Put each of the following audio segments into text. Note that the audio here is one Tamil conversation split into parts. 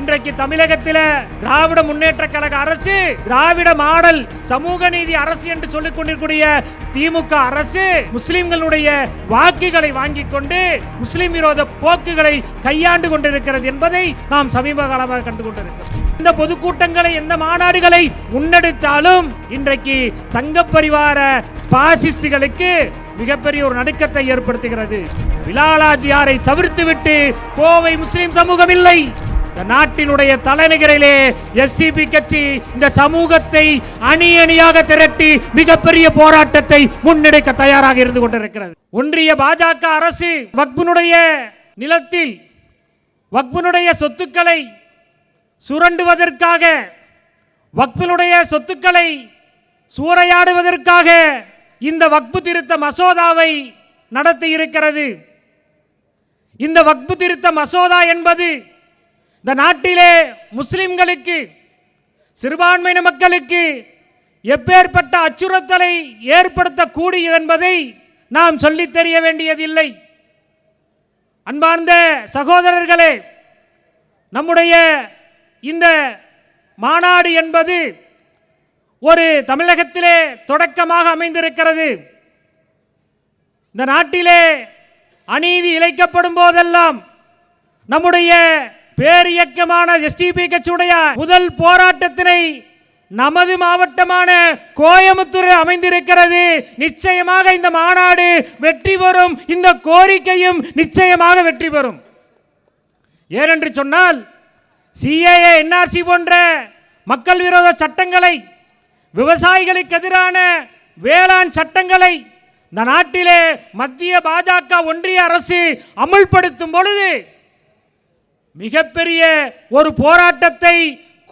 இன்றைக்கு தமிழகத்தில் திராவிட முன்னேற்ற கழக அரசு திராவிட மாடல் சமூக நீதி அரசு என்று சொல்லிக் கொண்டிருக்கூடிய திமுக அரசு முஸ்லிம்களுடைய வாக்குகளை வாங்கிக் கொண்டு முஸ்லிம் விரோத போக்குகளை கையாண்டு கொண்டிருக்கிறது என்பதை நாம் சமீப காலமாக கண்டு கொண்டிருக்கிறோம். இந்த பொதுக்கூட்டங்களை எந்த மாநாடுகளை முன்னெடுத்தாலும் இன்றைக்கு சங்க பரிவார ஸ்பாசிஸ்டுகளுக்கு மிகப்பெரிய ஒரு நடுக்கத்தை ஏற்படுத்துகிறது. விலாலாஜியாரை தவிர்த்துவிட்டு கோவை முஸ்லிம் சமூகம் இல்லை. இந்த நாட்டினுடைய தலைநகரிலே எஸ்டிபி கட்சி இந்த சமூகத்தை அணி அணியாக திரட்டி மிகப்பெரிய போராட்டத்தை முன்னெடுக்க தயாராக இருந்து கொண்டிருக்கிறது. ஒன்றிய பாஜக அரசு வக்புனுடைய நிலத்தில் வக்புனுடைய சொத்துக்களை சுரண்டுவதற்காக வக்பினுடைய சொத்துக்களை சூறையாடுவதற்காக இந்த வக்பு திருத்த மசோதாவை நடத்தி இருக்கிறது. இந்த வக்பு திருத்த மசோதா என்பது இந்த நாட்டிலே முஸ்லிம்களுக்கு சிறுபான்மையின மக்களுக்கு எப்பேற்பட்ட அச்சுறுத்தலை ஏற்படுத்தக்கூடியது என்பதை நாம் சொல்லித் தெரிய வேண்டியதில்லை. அன்பார்ந்த சகோதரர்களே நம்முடைய இந்த மாநாடு என்பது ஒரு தமிழகத்திலே தொடக்கமாக அமைந்திருக்கிறது. இந்த நாட்டிலே அநீதி இழைக்கப்படும் போதெல்லாம் நம்முடைய பேரியக்கமான எஸ்டிபி கட்சியுடைய முதல் போராட்டத்தினை நமது மாவட்டமான கோயமுத்தூர் அமைந்திருக்கிறது. நிச்சயமாக இந்த மாநாடு வெற்றி பெறும். இந்த கோரிக்கையும் நிச்சயமாக வெற்றி பெறும். ஏனென்று சொன்னால் சிஏஏ என்ஆர்சி போன்ற மக்கள் விரோத சட்டங்களை விவசாயிகளுக்கு எதிரான வேளாண் சட்டங்களை இந்த நாட்டிலே மத்திய பாஜக ஒன்றிய அரசு அமுல்படுத்தும் பொழுது மிகப்பெரிய ஒரு போராட்டத்தை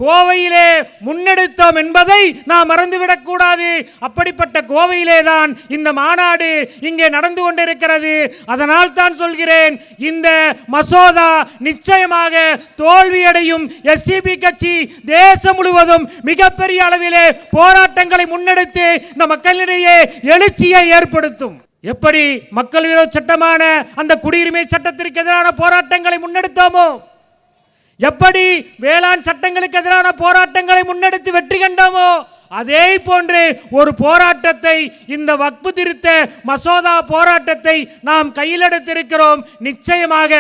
கோவையிலே முன்னெடுத்தோம் என்பதை நாம் மறந்துவிடக்கூடாது அப்படிப்பட்ட கோவையிலே தான் இந்த மாநாடு இங்கே நடந்து கொண்டிருக்கிறது. அதனால் தான் சொல்கிறேன் இந்த மசோதா நிச்சயமாக தோல்வியடையும். எஸ்டிபி கட்சி தேசம் முழுவதும் மிகப்பெரிய அளவிலே போராட்டங்களை முன்னெடுத்து இந்த மக்களிடையே எழுச்சியை ஏற்படுத்தும். எப்படி மக்கள் விரோத சட்டமான அந்த குடியுரிமை சட்டத்திற்கு எதிரான போராட்டங்களை முன்னெடுத்தோமோ? எப்படி வேளாண் சட்டங்களுக்கு எதிரான போராட்டங்களை முன்னெடுத்து வெற்றி கண்டோமோ அதே போன்று ஒரு போராட்டத்தை இந்த வக்பு திருத்த மசோதா போராட்டத்தை நாம் கையில் எடுத்திருக்கிறோம். நிச்சயமாக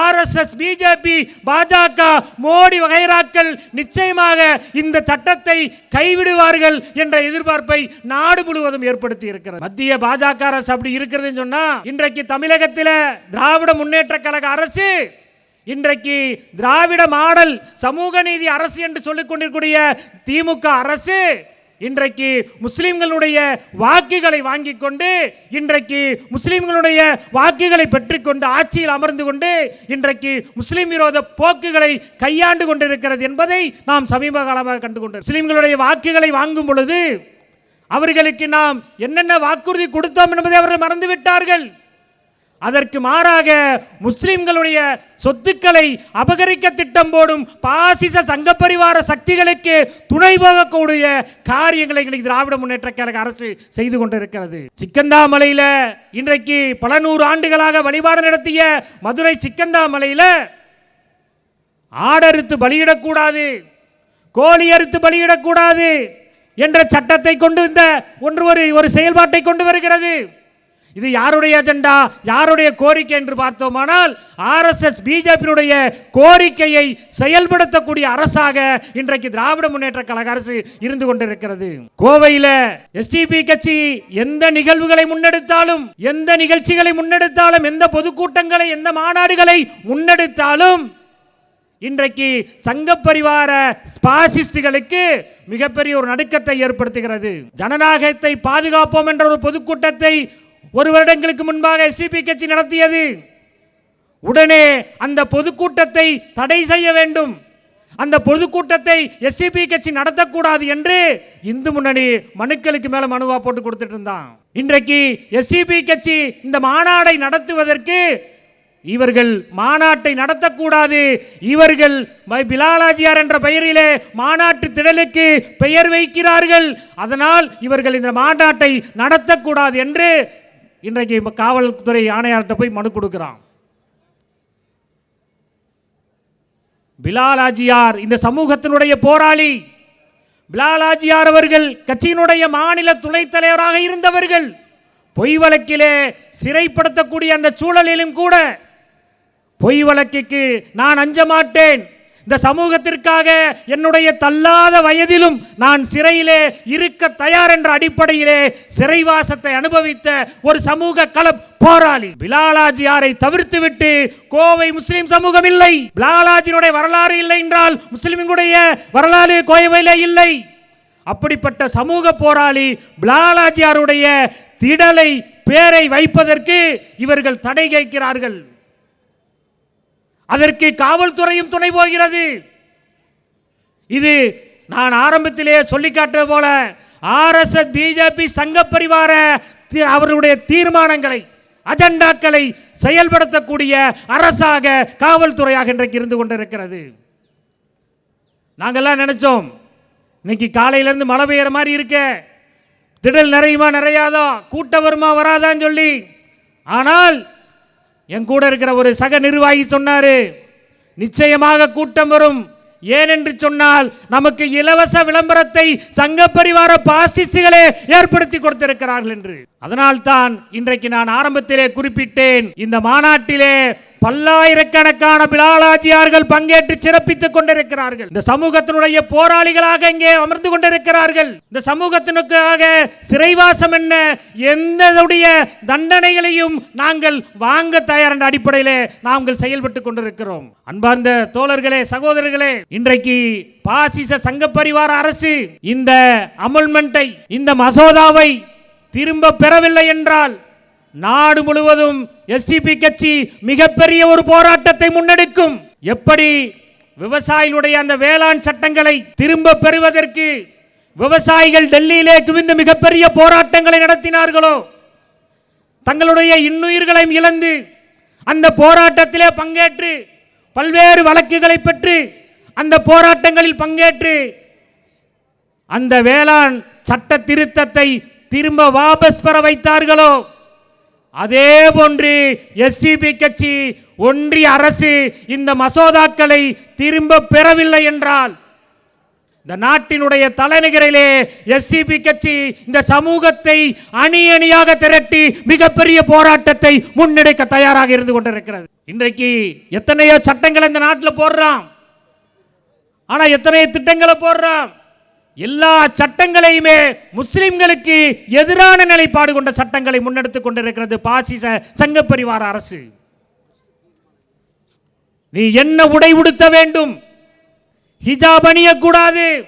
ஆர்எஸ்எஸ் பிஜேபி பாஜக மோடி வகைராக்கள் நிச்சயமாக இந்த சட்டத்தை கைவிடுவார்கள் என்ற எதிர்பார்ப்பை நாடு முழுவதும் ஏற்படுத்தி இருக்கிறது. மத்திய பாஜக அரசு அப்படி இருக்கிறதுன்னு சொன்னா இன்றைக்கு தமிழகத்தில் திராவிட முன்னேற்ற கழக அரசு இன்றைக்கு திராவிட மாடல் சமூக நீதி அரசு என்று சொல்லிக் கொண்டிருக்கூடிய திமுக அரசு இன்றைக்கு முஸ்லிம்களுடைய வாக்குகளை வாங்கிக் கொண்டு இன்றைக்கு முஸ்லிம்களுடைய வாக்குகளை பெற்றுக்கொண்டு ஆட்சியில் அமர்ந்து கொண்டு இன்றைக்கு முஸ்லிம் விரோத போக்குகளை கையாண்டு கொண்டிருக்கிறது என்பதை நாம் சமீப காலமாக கண்டு கொண்டு முஸ்லிம்களுடைய வாக்குகளை வாங்கும் பொழுது அவர்களுக்கு நாம் என்னென்ன வாக்குறுதி கொடுத்தோம் என்பதை அவர்கள் மறந்துவிட்டார்கள். அதற்கு மாறாக முஸ்லிம்களுடைய சொத்துக்களை அபகரிக்க திட்டம் போடும் பாசிச சங்க பரிவார சக்திகளுக்கு துணை போகக்கூடிய காரியங்களை இன்றைக்கு திராவிட முன்னேற்ற கழக அரசு செய்து கொண்டிருக்கிறது. சிக்கந்தாமலையில் இன்றைக்கு பல நூறு ஆண்டுகளாக வழிபாடு நடத்திய மதுரை சிக்கந்தாமலையில் ஆடறுத்து பலியிடக்கூடாது கோழி அறுத்து பலியிடக்கூடாது என்ற சட்டத்தை கொண்டு இந்த ஒன்று ஒரு ஒரு செயல்பாட்டை கொண்டு வருகிறது. இது யாருடைய அஜெண்டா? யாருடைய கோரிக்கை என்று பார்த்தோமானால் ஆர்எஸ்எஸ் பிஜேபியினுடைய கோரிக்கையை செயல்படுத்தக்கூடிய அரசாக இன்றைக்கு திராவிட முன்னேற்ற கழக அரசு இருந்து கொண்டிருக்கிறது. கோவையில் எஸ்டிபி கட்சி எந்த நிகழ்வுகளை முன்னெடுத்தாலும் எந்த நிகழ்ச்சிகளை முன்னெடுத்தாலும் எந்த பொதுக்கூட்டங்களை எந்த மாநாடுகளை முன்னெடுத்தாலும் இன்றைக்கு சங்க பரிவார ஸ்பாசிஸ்டுகளுக்கு மிகப்பெரிய ஒரு நடுக்கத்தை ஏற்படுத்துகிறது. ஜனநாயகத்தை பாதுகாப்போம் என்ற ஒரு பொதுக்கூட்டத்தை ஒரு வருடங்களுக்கு முன்பாக எஸ்டிபி கட்சி நடத்தியது. உடனே அந்த பொதுக்கூட்டத்தை தடை செய்ய வேண்டும். அந்த பொதுக்கூட்டத்தை எஸ்டிபி கட்சி நடத்தக்கூடாது என்று இந்து முன்னணி மனுக்களுக்கு மேல மனுவா போட்டு கொடுத்துட்டு இருந்தான். இன்றைக்கு எஸ்டிபி கட்சி இந்த மாநாடை நடத்துவதற்கு இவர்கள் மாநாட்டை நடத்தக்கூடாது. இவர்கள் பிலாலாஜியார் என்ற பெயரிலே மாநாட்டு திடலுக்கு பெயர் வைக்கிறார்கள். அதனால் இவர்கள் இந்த மாநாட்டை நடத்தக்கூடாது என்று இன்றைக்கு இப்போ காவல்துறை ஆணையார்கிட்ட போய் மனு கொடுக்கிறான். பிலாலாஜியார் இந்த சமூகத்தினுடைய போராளி. பிலாலாஜியார் அவர்கள் கட்சியினுடைய மாநில துணைத் தலைவராக இருந்தவர்கள். பொய் வழக்கிலே சிறைப்படுத்தக்கூடிய அந்த சூழலிலும் கூட பொய் வழக்குக்கு நான் அஞ்ச மாட்டேன். இந்த சமூகத்திற்காக என்னுடைய தள்ளாத வயதிலும் நான் சிறையிலே இருக்க தயார் என்ற அடிப்படையிலே சிறைவாசத்தை அனுபவித்த ஒரு சமூக கல போராளி. பிலாலாஜியாரை தவிர்த்துவிட்டு கோவை முஸ்லிம் சமூகம் இல்லை. பிலாலாஜியினுடைய வரலாறு இல்லை என்றால் முஸ்லிம்களுடைய வரலாறு கோவையிலே இல்லை. அப்படிப்பட்ட சமூக போராளி பிலாலாஜியாருடைய திடலை பேரை வைப்பதற்கு இவர்கள் தடை கேட்கிறார்கள். அதற்கு காவல்துறையும் துணை போகிறது. இது நான் ஆரம்பத்திலே சொல்லி போல ஆர்எஸ்எஸ் பிஜேபி சங்க பரிவார அவர்களுடைய தீர்மானங்களை அஜெண்டாக்களை செயல்படுத்தக்கூடிய அரசாக காவல்துறையாக இன்றைக்கு இருந்து கொண்டிருக்கிறது. நாங்கள்லாம் நினைச்சோம் இன்னைக்கு காலையிலேருந்து மழை பெய்யுற மாதிரி இருக்க. திடல் நிறையுமா நிறையாதோ? கூட்டம் வருமா வராதான்னு சொல்லி. ஆனால் என் கூட இருக்கிற ஒரு சக நிர்வாகி சொன்னாரு நிச்சயமாக கூட்டம் வரும். ஏனென்று சொன்னால் நமக்கு இலவச விளம்பரத்தை சங்க பரிவார பாசிஸ்டுகளே ஏற்படுத்தி கொடுத்திருக்கிறார்கள் என்று. அதனால்தான் இன்றைக்கு நான் ஆரம்பத்திலே குறிப்பிட்டேன் இந்த மாநாட்டிலே பல்லாயிரக்கணக்கான பிலாலாஜியார்கள் பங்கேற்று சிறப்பித்துக் கொண்டிருக்கிறார்கள். இந்த சமூகத்தினுடைய போராளிகளாக இங்கே அமர்ந்து கொண்டிருக்கிறார்கள். இந்த சமூகத்தினுக்காக சிறைவாசம் என்ன எந்தவுடைய தண்டனைகளையும் நாங்கள் வாங்க தயார் என்ற அடிப்படையிலே நாங்கள் செயல்பட்டு கொண்டிருக்கிறோம். அன்பார்ந்த தோழர்களே சகோதரர்களே இன்றைக்கு பாசிச சங்க பரிவார அரசு இந்த அமுல்மெண்ட்டை இந்த மசோதாவை திரும்ப பெறவில்லை என்றால் நாடு முழுவதும் எஸ்டிபி கட்சி மிகப்பெரிய ஒரு போராட்டத்தை முன்னெடுக்கும். எப்படி விவசாயிகளுடைய அந்த வேளாண் சட்டங்களை திரும்ப பெறுவதற்கு விவசாயிகள் டெல்லியிலே குவிந்து மிகப்பெரிய போராட்டங்களை நடத்தினார்களோ? தங்களுடைய இன்னுயிர்களையும் இழந்து அந்த போராட்டத்திலே பங்கேற்று பல்வேறு வழக்குகளை பெற்று அந்த போராட்டங்களில் பங்கேற்று அந்த வேளாண் சட்ட திருத்தத்தை திரும்ப வாபஸ் பெற வைத்தார்களோ? அதே போன்று எஸ்டிபி கட்சி ஒன்றிய அரசு இந்த மசோதாக்களை திரும்ப பெறவில்லை என்றால் இந்த நாட்டினுடைய தலைநகரிலே எஸ்டிபி கட்சி இந்த சமூகத்தை அணி அணியாக திரட்டி மிகப்பெரிய போராட்டத்தை முன்னெடுக்க தயாராக இருந்து கொண்டிருக்கிறது. இன்றைக்கு எத்தனையோ சட்டங்களை இந்த நாட்டில் போடுறான். ஆனால் எத்தனையோ திட்டங்களை போடுறான். எல்லா சட்டங்களையுமே முஸ்லிம்களுக்கு எதிரான நிலைப்பாடு கொண்ட சட்டங்களை முன்னெடுத்துக் கொண்டிருக்கிறது பாசிச சங்க பரிவார அரசு. நீ என்ன உடை உடுத்த வேண்டும்? ஹிஜாப் அணியக்கூடாது.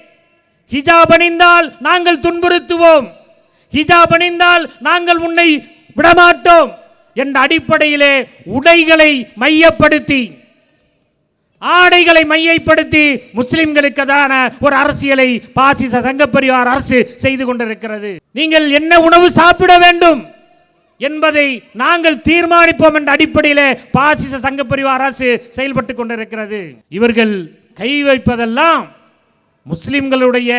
ஹிஜாப் அணிந்தால் நாங்கள் துன்புறுத்துவோம். ஹிஜாப் அணிந்தால் நாங்கள் உன்னை விடமாட்டோம். என்ற அடிப்படையிலே உடைகளை மையப்படுத்தி ஆடைகளை மையப்படுத்தி முஸ்லிம்களுக்குதான ஒரு அரசியலை பாசிச சங்கப்பரிவார் அரசு செய்து கொண்டிருக்கிறது. நீங்கள் என்ன உணவு சாப்பிட வேண்டும் என்பதை நாங்கள் தீர்மானிப்போம் என்ற அடிப்படையில் பாசிச சங்கப்பரிவார் அரசு செயல்பட்டு கொண்டிருக்கிறது. இவர்கள் கை வைப்பதெல்லாம் முஸ்லிம்களுடைய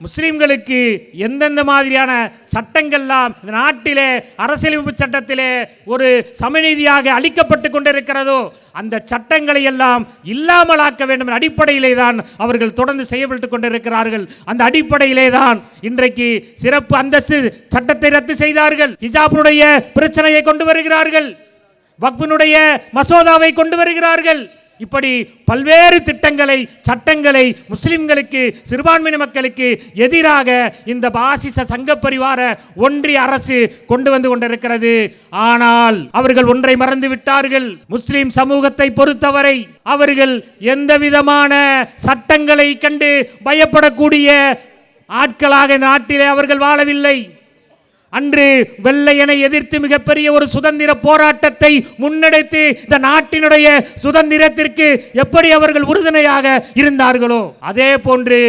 முஸ்லீம்களுக்கு எந்தெந்த மாதிரியான சட்டங்கள்லாம் இந்த நாட்டிலே அரசியலமைப்பு சட்டத்திலே ஒரு சமநீதியாக அளிக்கப்பட்டு கொண்டிருக்கிறதோ அந்த சட்டங்களை எல்லாம் இல்லாமலாக்க வேண்டும் என்ற அடிப்படையிலே தான் அவர்கள் தொடர்ந்து செயல்பட்டு கொண்டிருக்கிறார்கள். அந்த அடிப்படையிலே தான் இன்றைக்கு சிறப்பு அந்தஸ்து சட்டத்தை ரத்து செய்தார்கள். ஹிஜாபினுடைய பிரச்சனையை கொண்டு வருகிறார்கள். வக்பினுடைய மசோதாவை கொண்டு வருகிறார்கள். இப்படி பல்வேறு திட்டங்களை சட்டங்களை முஸ்லிம்களுக்கு சிறுபான்மையின மக்களுக்கு எதிராக இந்த பாசிச சங்க பரிவார ஒன்றிய அரசு கொண்டு வந்து கொண்டிருக்கிறது. ஆனால் அவர்கள் ஒன்றை மறந்து விட்டார்கள். முஸ்லிம் சமூகத்தை பொறுத்தவரை அவர்கள் எந்த விதமான சட்டங்களை கண்டு பயப்படக்கூடிய ஆட்களாக இந்த நாட்டிலே அவர்கள் வாழவில்லை. அன்று வெள்ளையனை எதிர்த்து மிகப்பெரிய ஒரு சுதந்திர போராட்டத்தை முன்னெடுத்து இந்த நாட்டினுடைய சுதந்திரத்திற்கு எப்படி அவர்கள் உறுதுணையாக இருந்தார்களோ அதே போன்று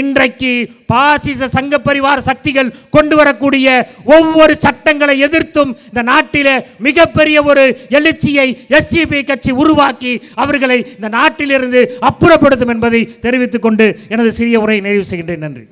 இன்றைக்கு பாசிச சங்க பரிவார சக்திகள் கொண்டு வரக்கூடிய ஒவ்வொரு சட்டங்களை எதிர்த்தும் இந்த நாட்டில மிகப்பெரிய ஒரு எழுச்சியை எஸ்சிபி கட்சி உருவாக்கி அவர்களை இந்த நாட்டிலிருந்து அப்புறப்படுத்தும் என்பதை தெரிவித்துக் கொண்டு எனது சிறிய உரையை நிறைவு செய்கின்றேன். நன்றி.